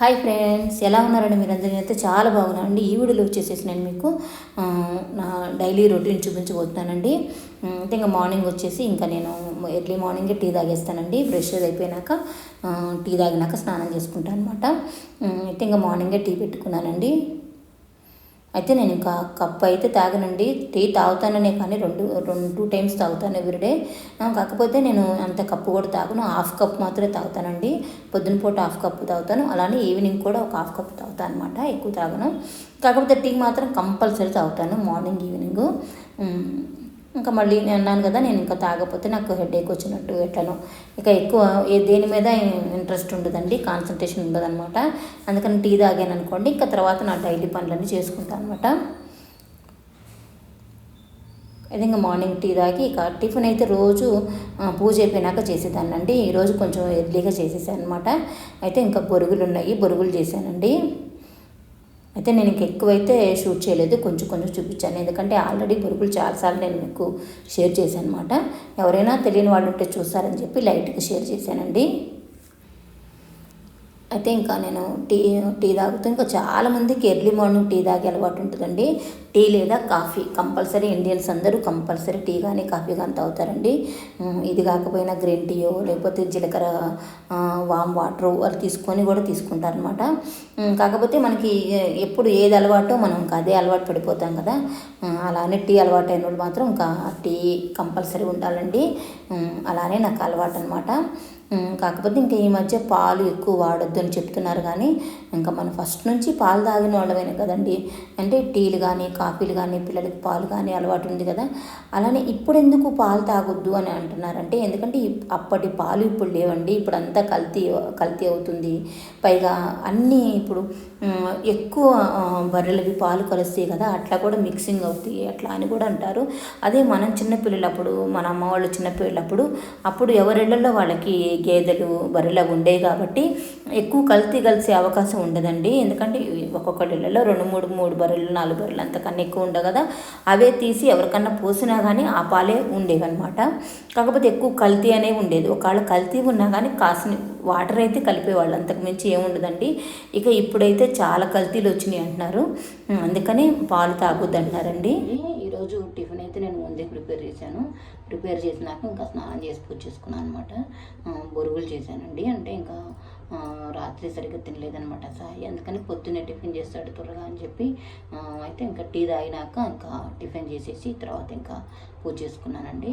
Hi friends ఎలా ఉన్నారండి మీరందరూ? అయితే చాలా బాగున్నానండి ఈ వీడియోలో వచ్చేసేసి నేను మీకు నా డైలీ రొటీన్ చూపించబోతున్నానండి. అయితే ఇంకా మార్నింగ్ వచ్చేసి ఇంకా నేను ఎర్లీ మార్నింగే టీ తాగేస్తానండి. ఫ్రెష్ అయిపోయినాక టీ తాగినాక స్నానం చేసుకుంటాను అనమాట అయితే ఇంకా మార్నింగే టీ పెట్టుకున్నానండి. అయితే నేను ఇంకా కప్ అయితే తాగనండి. టీ తాగుతాననే కానీ రెండు రెండు టూ టైమ్స్ తాగుతాను ఎవ్రీడే కాకపోతే నేను అంత కప్పు కూడా తాగను. హాఫ్ కప్ మాత్రమే తాగుతానండి. పొద్దున పూట హాఫ్ కప్ తాగుతాను. అలానే ఈవినింగ్ కూడా ఒక హాఫ్ కప్ తాగుతాను అనమాట ఎక్కువ తాగను. కాకపోతే టీ మాత్రం కంపల్సరీ తాగుతాను. Morning evening. ఇంకా మళ్ళీ నేను అన్నాను కదా నేను ఇంకా తాగకపోతే నాకు హెడేక్ వచ్చినట్టు ఎట్లనో. ఇక ఎక్కువ ఏ దేని మీద ఇంట్రెస్ట్ ఉండదండి కాన్సన్ట్రేషన్ ఉండదన్నమాట. అందుకని టీ తాగాను అనుకోండి ఇంకా తర్వాత నా డైలీ పనులన్నీ చేసుకుంటాను అనమాట అయితే ఇంకా మార్నింగ్ టీ తాగి ఇక టిఫిన్ అయితే రోజు పూజ అయిపోయినాక చేసేదాన్నండి. ఈరోజు కొంచెం ఎర్లీగా చేసేసాను అనమాట అయితే ఇంకా బొరుగులు ఉన్నాయి బొరుగులు చేశానండి. అయితే నేను ఇంక ఎక్కువైతే షూట్ చేయలేదు. కొంచెం కొంచెం చూపించాను. ఎందుకంటే ఆల్రెడీ బొరుగులు చాలాసార్లు నేను మీకు షేర్ చేశాను అనమాట ఎవరైనా తెలియని వాళ్ళు ఉంటే చూస్తారని చెప్పి లైట్గా షేర్ చేశానండి. అయితే ఇంకా నేను టీ టీ తాగుతూ ఇంకా చాలామందికి ఎర్లీ మార్నింగ్ టీ తాగే అలవాటు ఉంటుందండి. టీ లేదా కాఫీ. కంపల్సరీ ఇండియన్స్ అందరూ కంపల్సరీ టీ కానీ కాఫీ కానీ తాగుతారండి. ఇది కాకపోయినా గ్రీన్ టీయో లేకపోతే జీలకర్ర వామ్ వాటర్ వాళ్ళు తీసుకొని కూడా తీసుకుంటారనమాట కాకపోతే మనకి ఎప్పుడు ఏది అలవాటో మనం ఇంకా అదే అలవాటు పడిపోతాం కదా. అలానే టీ అలవాటు అయిన వాళ్ళు మాత్రం ఇంకా టీ కంపల్సరీ ఉండాలండి. అలానే నాకు అలవాటు అనమాట కాకపోతే ఇంకా ఈ మధ్య పాలు ఎక్కువ వాడొద్దు అని చెప్తున్నారు కానీ ఇంకా మనం ఫస్ట్ నుంచి పాలు తాగిన వాళ్ళమే కదండి. అంటే టీలు కానీ కాఫీలు కానీ పిల్లలకి పాలు కానీ అలవాటు ఉంది కదా. అలానే ఇప్పుడు ఎందుకు పాలు తాగొద్దు అని అంటున్నారంటే ఎందుకంటే అప్పటి పాలు ఇప్పుడు లేవండి. ఇప్పుడు అంతా కల్తీ కల్తీ అవుతుంది. పైగా అన్నీ ఇప్పుడు ఎక్కువ బర్రెలవి పాలు కలుస్తాయి కదా అట్లా కూడా మిక్సింగ్ అవుతాయి అట్లా అని కూడా అంటారు. అదే మనం చిన్నపిల్లలప్పుడు మన అమ్మ వాళ్ళు చిన్నపిల్లలప్పుడు అప్పుడు ఎవరిళ్ళల్లో వాళ్ళకి గేదెలు బర్రెలు ఉండేవి కాబట్టి ఎక్కువ కల్తీ కలిసే అవకాశం ఉండదండి. ఎందుకంటే ఒక్కొక్కటి ఇళ్ళలో రెండు మూడు మూడు బర్రెలు నాలుగు బర్రెలు అంతకన్నా ఎక్కువ ఉండవు కదా. అవే తీసి ఎవరికన్నా పోసినా కానీ ఆ పాలే ఉండేవి అనమాట కాకపోతే ఎక్కువ కల్తీ అనేవి ఉండేది. ఒకవేళ కల్తీ ఉన్నా కానీ కాసిన వాటర్ అయితే కలిపేవాళ్ళు. అంతకు మించి ఏముండదండి ఇక ఇప్పుడైతే చాలా కల్తీలు వచ్చినాయి అంటున్నారు. అందుకని పాలు తాగొద్దు అంటున్నారండి ఈరోజు టిఫిన్ అయితే నేను ముందే ప్రిపేర్ చేశాను. ప్రిపేర్ చేసినాక ఇంకా స్నానం చేసి పూజ చేసుకున్నాను అనమాట బొరుగులు చేశానండి. అంటే ఇంకా రాత్రి సరిగ్గా తినలేదనమాట సాయి. అందుకని పొద్దున్నే టిఫిన్ చేస్తాడు త్వరగా అని చెప్పి అయితే ఇంకా టీ తాగినాక ఇంకా టిఫిన్ చేసేసి తర్వాత ఇంకా పూజ చేసుకున్నానండి.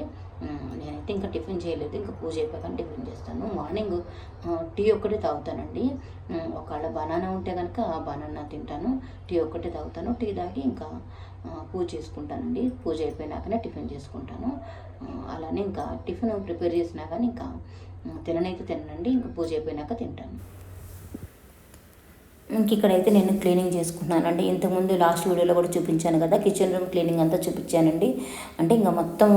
నేనైతే ఇంకా టిఫిన్ చేయలేదు ఇంకా పూజ అయిపోయాక టిఫిన్ చేస్తాను. మార్నింగ్ టీ ఒక్కటే తాగుతానండి. ఒకవేళ బనానా ఉంటే కనుక బనానా తింటాను. టీ ఒక్కటే తాగుతాను. టీ తాగి ఇంకా పూజ చేసుకుంటానండి. పూజ అయిపోయినాకనే టిఫిన్ చేసుకుంటాను. అలానే ఇంకా టిఫిన్ ప్రిపేర్ చేసినా కానీ ఇంకా తిననైతే తిననండి. ఇంకా పూజ అయిపోయినాక తింటాను. ఇంక ఇక్కడైతే నేను క్లీనింగ్ చేసుకున్నానండి ఇంతకుముందు లాస్ట్ వీడియోలో కూడా చూపించాను కదా కిచెన్ రూమ్ క్లీనింగ్ అంతా చూపించానండి. అంటే ఇంకా మొత్తం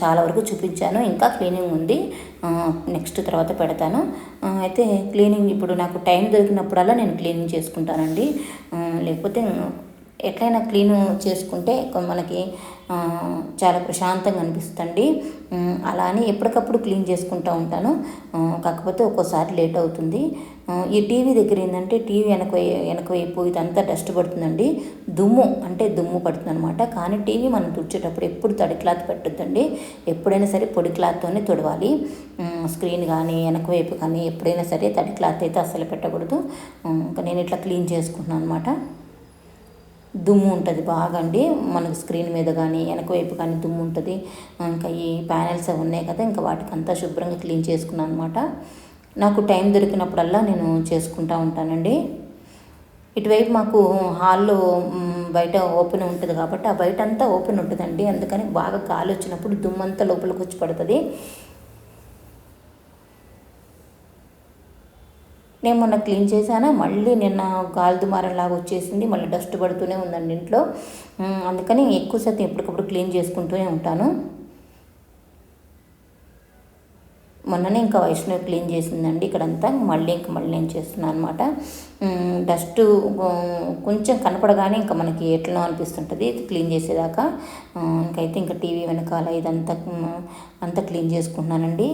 చాలా వరకు చూపించాను. ఇంకా క్లీనింగ్ ఉంది. నెక్స్ట్ తర్వాత పెడతాను. అయితే క్లీనింగ్ ఇప్పుడు నాకు టైం దొరికినప్పుడల్లా నేను క్లీనింగ్ చేసుకుంటానండి. లేకపోతే ఎట్లయినా క్లీన్ చేసుకుంటే మనకి చాలా ప్రశాంతంగా అనిపిస్తుంది అలా అని ఎప్పటికప్పుడు క్లీన్ చేసుకుంటూ ఉంటాను. కాకపోతే ఒక్కోసారి లేట్ అవుతుంది. ఈ టీవీ దగ్గర ఏంటంటే టీవీ వెనక వెనక వైపు ఇదంతా డస్ట్ పడుతుందండి. దుమ్ము అంటే దుమ్ము పడుతుంది అనమాట కానీ టీవీ మనం తుడిచేటప్పుడు ఎప్పుడు తడి క్లాత్ పెట్టద్దండి. ఎప్పుడైనా సరే పొడి క్లాత్తోనే తుడవాలి. స్క్రీన్ కానీ వెనక వైపు కానీ ఎప్పుడైనా సరే తడి క్లాత్ అయితే అస్సలు పెట్టకూడదు. ఇంకా నేను ఇట్లా క్లీన్ చేసుకుంటున్నాను అనమాట దుమ్ము ఉంటుంది బాగా అండి మనకు స్క్రీన్ మీద కానీ వెనక వైపు కానీ దుమ్ము ఉంటుంది. ఇంకా ఈ ప్యానెల్స్ అవి ఉన్నాయి కదా ఇంకా వాటికి అంతా శుభ్రంగా క్లీన్ చేసుకున్నాను అనమాట నాకు టైం దొరికినప్పుడల్లా నేను చేసుకుంటూ ఉంటానండి. ఇటువైపు మాకు హాల్లో బయట ఓపెన్ ఉంటుంది కాబట్టి ఆ బయట అంతా ఓపెన్ ఉంటుందండి. అందుకని బాగా గాలి వచ్చినప్పుడు దుమ్మంతా లోపలికి వచ్చి పడుతుంది. నేను మొన్న క్లీన్ చేశాను మళ్ళీ నిన్న గాలి దుమారం లాగా వచ్చేసింది మళ్ళీ డస్ట్ పడుతూనే ఉందండి ఇంట్లో. అందుకని ఎక్కువ శాతం ఎప్పటికప్పుడు క్లీన్ చేసుకుంటూనే ఉంటాను. మొన్ననే ఇంకా వైష్ణవి క్లీన్ చేసిందండి ఇక్కడంతా మళ్ళీ ఇంకా మళ్ళీ నేను చేస్తున్నాను అనమాట డస్ట్ కొంచెం కనపడగానే ఇంకా మనకి ఎట్లనో అనిపిస్తుంటుంది క్లీన్ చేసేదాకా. ఇంకైతే ఇంకా టీవీ వెనకాల ఇదంతా అంతా క్లీన్ చేసుకుంటున్నానండి.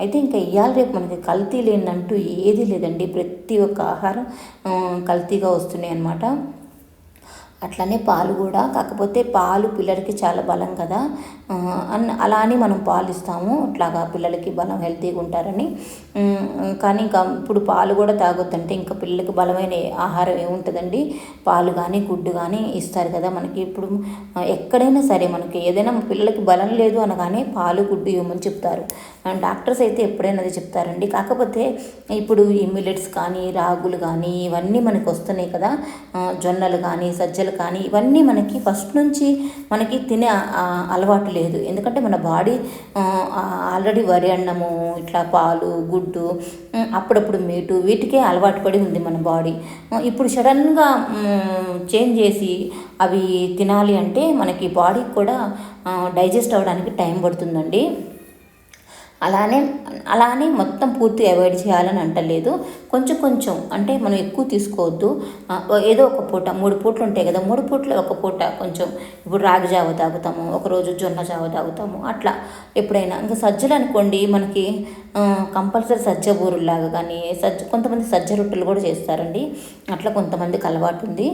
అయితే ఇంకా ఇవాళ రేపు మనకి కల్తీ లేనంటూ ఏది లేదండి. ప్రతి ఒక్క ఆహారం కల్తీగా వస్తున్నాయి అన్నమాట. అట్లనే పాలు కూడా కాకపోతే పాలు పిల్లలకి చాలా బలం కదా. అన్ అలా అని మనం పాలు ఇస్తాము అట్లాగా పిల్లలకి బలం హెల్తీగా ఉంటారని. కానీ ఇంకా ఇప్పుడు పాలు కూడా తాగొద్దంటే ఇంకా పిల్లలకు బలమైన ఆహారం ఏముంటుందండి? పాలు కానీ గుడ్డు కానీ ఇస్తారు కదా మనకి. ఇప్పుడు ఎక్కడైనా సరే మనకి ఏదైనా పిల్లలకి బలం లేదు అనగానే పాలు గుడ్డు ఇవ్వమని చెప్తారు. డాక్టర్స్ అయితే ఎప్పుడైనా అది చెప్తారండి. కాకపోతే ఇప్పుడు ఈ మిల్లెట్స్ కానీ రాగులు కానీ ఇవన్నీ మనకు వస్తున్నాయి కదా. జొన్నలు కానీ సజ్జలు కానీ ఇవన్నీ మనకి ఫస్ట్ నుంచి మనకి తినే అలవాటు లేదు. ఎందుకంటే మన బాడీ ఆల్రెడీ వరి అన్నము ఇట్లా పాలు గుడ్డు అప్పుడప్పుడు మీటు వీటికే అలవాటు పడి ఉంది మన బాడీ. ఇప్పుడు సడన్గా చేంజ్ చేసి అవి తినాలి అంటే మనకి బాడీకి కూడా డైజెస్ట్ అవ్వడానికి టైం పడుతుందండి. అలానే అలానే మొత్తం పూర్తి అవాయిడ్ చేయాలని అంటలేదు. కొంచెం కొంచెం అంటే మనం ఎక్కువ తీసుకోవద్దు. ఏదో ఒక పూట మూడు పూటలు ఉంటాయి కదా మూడు పూటలు ఒక పూట కొంచెం ఇప్పుడు రాగి జావ తాగుతాము ఒకరోజు జొన్న జావ తాగుతాము అట్లా ఎప్పుడైనా. ఇంకా సజ్జలు అనుకోండి మనకి కంపల్సరీ సజ్జ బూరులాగా కానీ సజ్జ కొంతమంది సజ్జ రొట్టెలు కూడా చేస్తారండి. అట్లా కొంతమందికి అలవాటు ఉంది.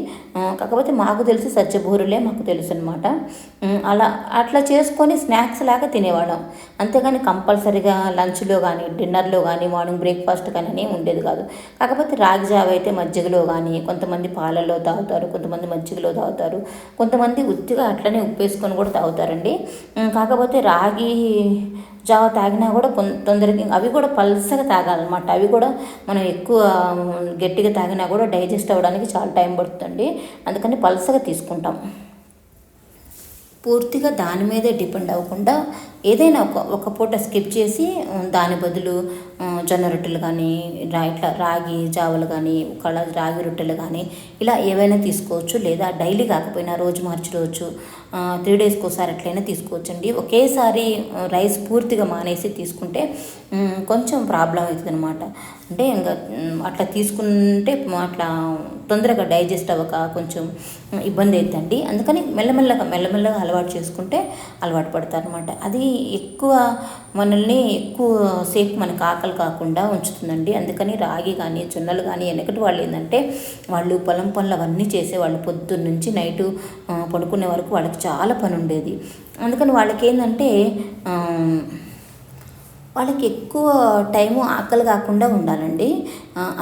కాకపోతే మాకు తెలిసి సజ్జ బూరులే మాకు తెలుసు అనమాట అలా అట్లా చేసుకొని స్నాక్స్ లాగా తినేవాళ్ళం. అంతేగాని కంపల్సరీగా లంచ్లో కానీ డిన్నర్లో కానీ మార్నింగ్ బ్రేక్ఫాస్ట్ కానీ ఉండేది కాదు. కాకపోతే రాగి జావ అయితే మజ్జిగలో కానీ కొంతమంది పాలల్లో తాగుతారు కొంతమంది మజ్జిగలో తాగుతారు. కొంతమంది ఉత్తిగా అట్లనే ఉప్పేసుకొని కూడా తాగుతారండి. కాకపోతే రాగి జావ తాగినా కూడా తొందరగా అవి కూడా పల్సగా తాగాలన్నమాట. అవి కూడా మనం ఎక్కువ గట్టిగా తాగినా కూడా డైజెస్ట్ అవ్వడానికి చాలా టైం పడుతుంది అందుకని పల్సగా తీసుకుంటాం. పూర్తిగా దాని మీదే డిపెండ్ అవ్వకుండా ఏదైనా ఒక ఒక పూట స్కిప్ చేసి దాని బదులు జొన్న రొట్టెలు కానీ రా ఇట్లా రాగి జావలు కానీ కళ రాగి రొట్టెలు కానీ ఇలా ఏవైనా తీసుకోవచ్చు. లేదా డైలీ కాకపోయినా రోజు మార్చి రోజు త్రీ డేస్కి ఒకసారి అట్లయినా తీసుకోవచ్చండి. ఒకేసారి రైస్ పూర్తిగా మానేసి తీసుకుంటే కొంచెం ప్రాబ్లం అవుతుంది అనమాట అంటే ఇంకా అట్లా తీసుకుంటే అట్లా తొందరగా డైజెస్ట్ అవ్వక కొంచెం ఇబ్బంది అవుతుందండి అందుకని మెల్లమెల్లగా మెల్లమెల్లగా అలవాటు చేసుకుంటే అలవాటు పడతారు అనమాట అది ఎక్కువ మనల్ని ఎక్కువ సేపు మనకు ఆకలి కాకుండా ఉంచుతుందండి. అందుకని రాగి కానీ జొన్నలు కానీ వెనకటి వాళ్ళు ఏంటంటే వాళ్ళు పొలం పనులు అవన్నీ చేసేవాళ్ళు. పొద్దున్న నుంచి నైటు పడుకునే వరకు వాళ్ళకి చాలా పని ఉండేది. అందుకని వాళ్ళకి ఏంటంటే వాళ్ళకి ఎక్కువ టైము ఆకలి కాకుండా ఉండాలండి.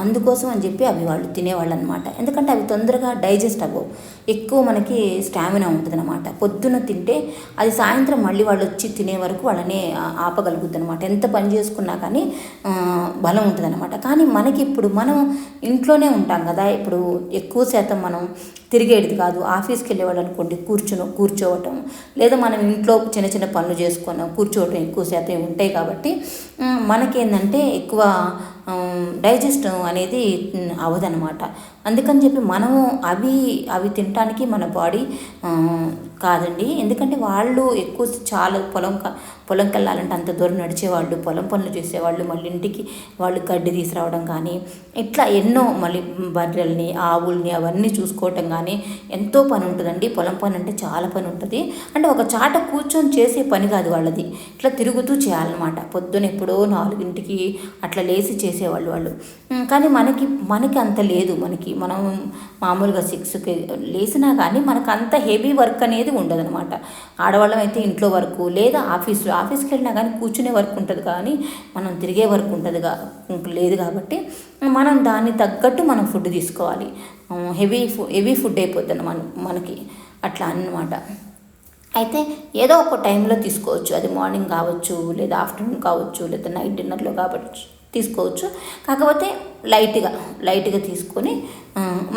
అందుకోసం అని చెప్పి అవి వాళ్ళు తినేవాళ్ళు అనమాట ఎందుకంటే అవి తొందరగా డైజెస్ట్ అవ్వవు. ఎక్కువ మనకి స్టామినా ఉంటుంది అనమాట పొద్దున తింటే అది సాయంత్రం మళ్ళీ వాళ్ళు వచ్చి తినే వరకు వాళ్ళని ఆపగలుగుద్ది అనమాట ఎంత పని చేసుకున్నా కానీ బలం ఉంటుంది అనమాట కానీ మనకి ఇప్పుడు మనం ఇంట్లోనే ఉంటాం కదా. ఇప్పుడు ఎక్కువ శాతం మనం తిరిగేది కాదు. ఆఫీస్కి వెళ్ళేవాళ్ళు అనుకోండి కూర్చుని కూర్చోవటం. లేదా మనం ఇంట్లో చిన్న చిన్న పనులు చేసుకున్నాం కూర్చోవటం ఎక్కువ శాతం ఉంటాయి కాబట్టి మనకేంటంటే ఎక్కువ డైజెస్ట్ అనేది అవదనమాట అందుకని చెప్పి మనము అవి అవి తినటానికి మన బాడీ కాదండి. ఎందుకంటే వాళ్ళు ఎక్కువ చాలా పొలం పొలంకి వెళ్ళాలంటే అంత దూరం నడిచేవాళ్ళు పొలం పనులు చేసేవాళ్ళు మళ్ళీ ఇంటికి వాళ్ళు గడ్డి తీసుకురావడం కానీ ఇట్లా ఎన్నో మళ్ళీ బర్రెల్ని ఆవుల్ని అవన్నీ చూసుకోవటం కానీ ఎంతో పని ఉంటుందండి. పొలం పని అంటే చాలా పని ఉంటుంది. అంటే ఒక చాట కూర్చొని చేసే పని కాదు వాళ్ళది. ఇట్లా తిరుగుతూ చేయాలన్నమాట. పొద్దున ఎప్పుడో నాలుగింటికి అట్లా లేచి చేసేవాళ్ళు వాళ్ళు. కానీ మనకి మనకి అంత లేదు మనకి. మనం మామూలుగా సిక్స్కి లేచినా కానీ మనకు అంత హెవీ వర్క్ అనేది ఉండదనమాట ఆడవాళ్ళం అయితే ఇంట్లో వర్క్ లేదా ఆఫీస్లో ఆఫీస్కి వెళ్ళినా కానీ కూర్చునే వర్క్ ఉంటుంది కానీ మనం తిరిగే వర్క్ ఉంటుంది లేదు కాబట్టి మనం దాన్ని తగ్గట్టు మనం ఫుడ్ తీసుకోవాలి. హెవీ ఫుడ్ హెవీ ఫుడ్ అయిపోతుంది మన మనకి. అట్లా అన్నమాట. అయితే ఏదో ఒక టైంలో తీసుకోవచ్చు. అది మార్నింగ్ కావచ్చు లేదా ఆఫ్టర్నూన్ కావచ్చు లేదా నైట్ డిన్నర్లో కావచ్చు. తీసుకోవచ్చు. కాకపోతే లైట్గా లైట్గా తీసుకొని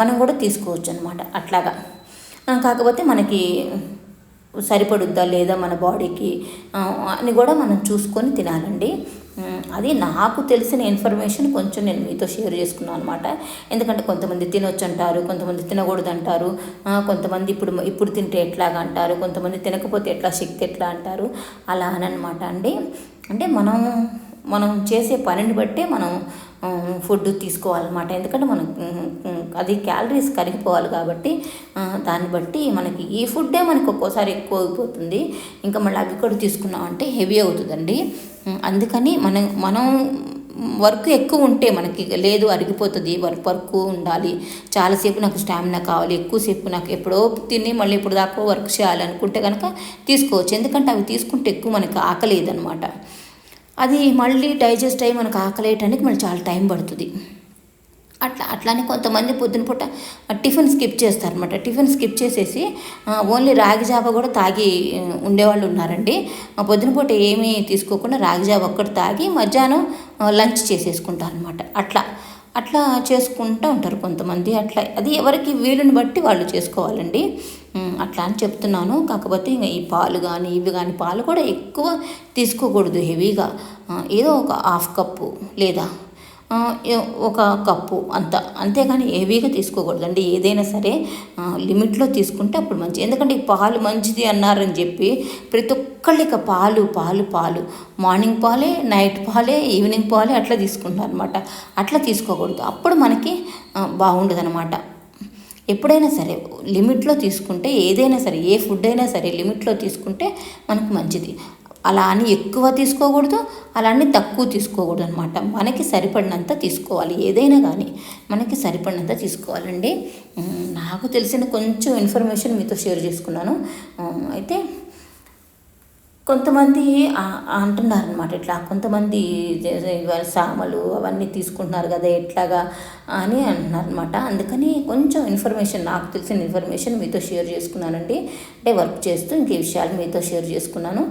మనం కూడా తీసుకోవచ్చు అనమాట అట్లాగా కాకపోతే మనకి సరిపడుద్దా లేదా మన బాడీకి అని కూడా మనం చూసుకొని తినాలండి. అది నాకు తెలిసిన ఇన్ఫర్మేషన్ కొంచెం నేను మీతో షేర్ చేసుకున్నాను అనమాట ఎందుకంటే కొంతమంది తినొచ్చు అంటారు కొంతమంది తినకూడదు అంటారు కొంతమంది ఇప్పుడు ఇప్పుడు తింటే ఎట్లాగా అంటారు కొంతమంది తినకపోతే ఎట్లా శక్తి ఎట్లా అంటారు అలా అని అనమాట అండి. అంటే మనం మనం చేసే పనిని బట్టే మనం ఫుడ్ తీసుకోవాలన్నమాట. ఎందుకంటే మనం అది క్యాలరీస్ కరిగిపోవాలి కాబట్టి దాన్ని బట్టి మనకి ఈ ఫుడ్డే మనకు ఒక్కోసారి ఎక్కువ అయిపోతుంది ఇంకా మళ్ళీ అవి కూడా తీసుకున్నామంటే హెవీ అవుతుందండి. అందుకని మనం మనం వర్క్ ఎక్కువ ఉంటే మనకి లేదు అరిగిపోతుంది వర్క్ వర్క్ ఉండాలి. చాలాసేపు నాకు స్టామినా కావాలి ఎక్కువసేపు నాకు ఎప్పుడో తిని మళ్ళీ ఇప్పుడు దాకా వర్క్ చేయాలి అనుకుంటే కనుక తీసుకోవచ్చు. ఎందుకంటే అవి తీసుకుంటే ఎక్కువ మనకి ఆకలేదనమాట అది మళ్ళీ డైజెస్ట్ అయ్యి మనకు ఆకలేయటానికి మళ్ళీ చాలా టైం పడుతుంది. అట్లా అట్లానే కొంతమంది పొద్దున పూట టిఫిన్ స్కిప్ చేస్తారనమాట టిఫిన్ స్కిప్ చేసేసి ఓన్లీ రాగి జావ కూడా తాగి ఉండేవాళ్ళు ఉన్నారండి. పొద్దున పూట ఏమీ తీసుకోకుండా రాగి జావ ఒక్కటి తాగి మధ్యాహ్నం లంచ్ చేసేసుకుంటారనమాట అట్లా అట్లా చేసుకుంటూ ఉంటారు కొంతమంది. అట్లా అది ఎవరికి వీలుని బట్టి వాళ్ళు చేసుకోవాలండి. అట్లా అని చెప్తున్నాను. కాకపోతే ఇంకా ఈ పాలు కానీ ఇవి కానీ పాలు కూడా ఎక్కువ తీసుకోకూడదు హెవీగా. ఏదో ఒక హాఫ్ కప్పు లేదా ఒక కప్పు అంత. అంతేగాని హెవీగా తీసుకోకూడదు. అండి ఏదైనా సరే లిమిట్లో తీసుకుంటే అప్పుడు మంచిది ఎందుకంటే ఈ పాలు మంచిది అన్నారని చెప్పి ప్రతి ఒక్కళ్ళకి పాలు పాలు పాలు. మార్నింగ్ పాలే నైట్ పాలే ఈవినింగ్ పాలే అట్లా తీసుకుంటారు అనమాట అట్లా తీసుకోకూడదు. అప్పుడు మనకి బాగుండదు అనమాట ఎప్పుడైనా సరే లిమిట్లో తీసుకుంటే ఏదైనా సరే ఏ ఫుడ్ అయినా సరే లిమిట్లో తీసుకుంటే మనకు మంచిది. అలా అని ఎక్కువ తీసుకోకూడదు అలా అని తక్కువ తీసుకోకూడదు అనమాట మనకి సరిపడినంత తీసుకోవాలి. ఏదైనా కానీ మనకి సరిపడినంత తీసుకోవాలండి. నాకు తెలిసిన కొంచెం ఇన్ఫర్మేషన్ మీతో షేర్ చేసుకున్నాను. అయితే కొంతమంది అంటున్నారు అనమాట ఇట్లా కొంతమంది సామలు అవన్నీ తీసుకుంటున్నారు కదా ఎట్లాగా అని అంటున్నారు అనమాట అందుకని కొంచెం ఇన్ఫర్మేషన్ నాకు తెలిసిన ఇన్ఫర్మేషన్ మీతో షేర్ చేసుకున్నానండి. అంటే వర్క్ చేస్తూ ఇంక విషయాలు మీతో షేర్ చేసుకున్నాను.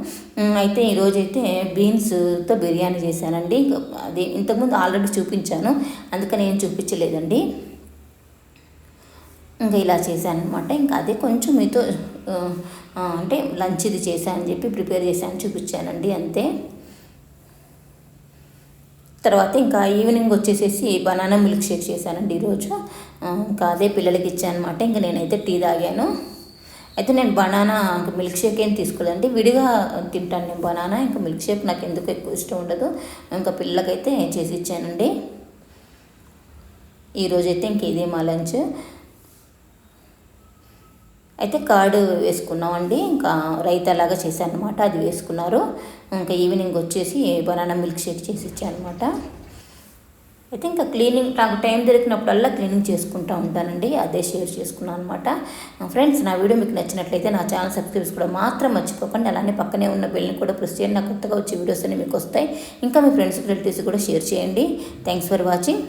అయితే ఈరోజైతే బీన్స్తో బిర్యానీ చేశానండి. అది ఇంతకుముందు ఆల్రెడీ చూపించాను. అందుకని ఏం చూపించలేదండి. ఇంకా ఇలా చేశాను అనమాట ఇంకా అదే కొంచెం మీతో అంటే లంచ్ ఇది చేశానని చెప్పి ప్రిపేర్ చేశాను చూపించానండి అంతే. తర్వాత ఇంకా ఈవినింగ్ వచ్చేసేసి బనానా మిల్క్ షేక్ చేశానండి ఈరోజు. ఇంకా అదే పిల్లలకి ఇచ్చానమాట ఇంకా నేనైతే టీ తాగాను. అయితే నేను బనానా ఇంకా మిల్క్ షేక్ ఏం తీసుకోలేదండి విడిగా తింటాను నేను బనానా ఇంకా మిల్క్ షేక్ నాకు ఎందుకు ఎక్కువ ఇష్టం ఉండదు ఇంకా పిల్లలకైతే చేసి ఇచ్చానండి. ఈరోజైతే ఇంక ఇదే మా లంచ్. అయితే కర్డ్ వేసుకున్నామండి. ఇంకా రైతాలాగా చేశాను అనమాట అది వేసుకున్నారు. ఇంకా ఈవినింగ్ వచ్చేసి బనానా మిల్క్ షేక్ చేసి ఇచ్చానమాట అయితే ఇంకా క్లీనింగ్ నాకు టైం దొరికినప్పుడల్లా క్లీనింగ్ చేసుకుంటూ ఉంటానండి. అదే షేర్ చేసుకున్నాను అనమాట ఫ్రెండ్స్ నా వీడియో మీకు నచ్చినట్లయితే నా ఛానల్ సబ్స్క్రైబ్స్ కూడా మాత్రం మర్చిపోకండి. అలానే పక్కనే ఉన్న బెల్ని కూడా ప్రెస్ చేయండి. నాకు కొత్తగా వచ్చే వీడియోస్ అన్ని మీకు వస్తాయి. ఇంకా మీ ఫ్రెండ్స్ రిలేటివ్స్ కూడా షేర్ చేయండి. Thanks for watching